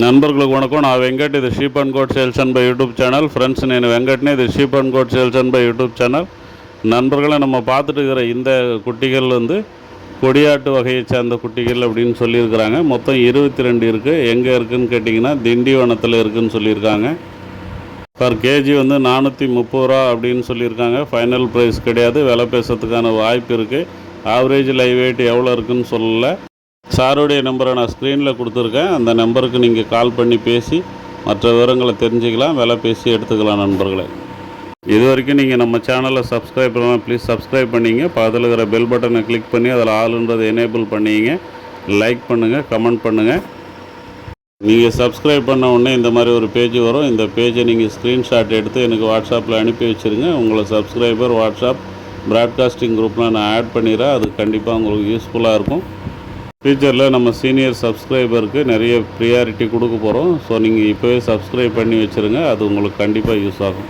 నన్బర్గులకు వణకం నా వెంకట్ ఇది sheep and goat sales and buy YouTube channel friends నేను வெங்கட்னே இது sheep and goat sales and buy YouTube channel நண்பர்களை நம்ம பார்த்துட்டு இருக்கிற இந்த குட்டிகள் வந்து கொடியாட்டு வகையை சேர்ந்த குட்டிகள் அப்படின்னு சொல்லியிருக்கிறாங்க மொத்தம் இருபத்தி ரெண்டு இருக்குது எங்கே இருக்குதுன்னு கேட்டிங்கன்னா திண்டிவனத்தில் இருக்குதுன்னு சொல்லியிருக்காங்க பர் கேஜி வந்து நானூற்றி முப்பது ரூபா அப்படின்னு சொல்லியிருக்காங்க ஃபைனல் ப்ரைஸ் கிடையாது விலை பேசுறதுக்கான வாய்ப்பு இருக்குது ஆவரேஜ் லைவ் வெயிட் எவ்வளோ இருக்குன்னு சொல்லலை சாருடைய நம்பரை நான் ஸ்க்ரீனில் கொடுத்துருக்கேன். அந்த நம்பருக்கு நீங்கள் கால் பண்ணி பேசி மற்ற விவரங்களை தெரிஞ்சுக்கலாம் விலை பேசி எடுத்துக்கலாம் நண்பர்களே. இது வரைக்கும் நீங்கள் நம்ம சேனலை சப்ஸ்கிரைப் பண்ணலாம் ப்ளீஸ் சப்ஸ்கிரைப் பண்ணிங்க. பக்கத்தில் இருக்கிற பெல் பட்டனை கிளிக் பண்ணி அதில் ஆளுன்றதை எனேபிள் பண்ணிங்க. லைக் பண்ணுங்கள் கமெண்ட் பண்ணுங்கள் நீங்கள் சப்ஸ்கிரைப் பண்ண உடனே இந்த மாதிரி ஒரு பேஜ் வரும். இந்த பேஜை நீங்கள் ஸ்க்ரீன்ஷாட் எடுத்து எனக்கு வாட்ஸ்அப்பில் அனுப்பி வச்சுருங்க. உங்களை சப்ஸ்கிரைபர் வாட்ஸ்அப் ப்ராட்காஸ்டிங் குரூப்பில் நான் ஆட் பண்ணிடுறேன். அது கண்டிப்பாக உங்களுக்கு யூஸ்ஃபுல்லாக இருக்கும். ஃபியூச்சரில் நம்ம சீனியர் சப்ஸ்கிரைபருக்கு நிறைய ப்ரியாரிட்டி கொடுக்க போகிறோம் ஸோ நீங்கள் இப்போவே சப்ஸ்கிரைப் பண்ணி வச்சுருங்க. அது உங்களுக்கு கண்டிப்பாக யூஸ் ஆகும்.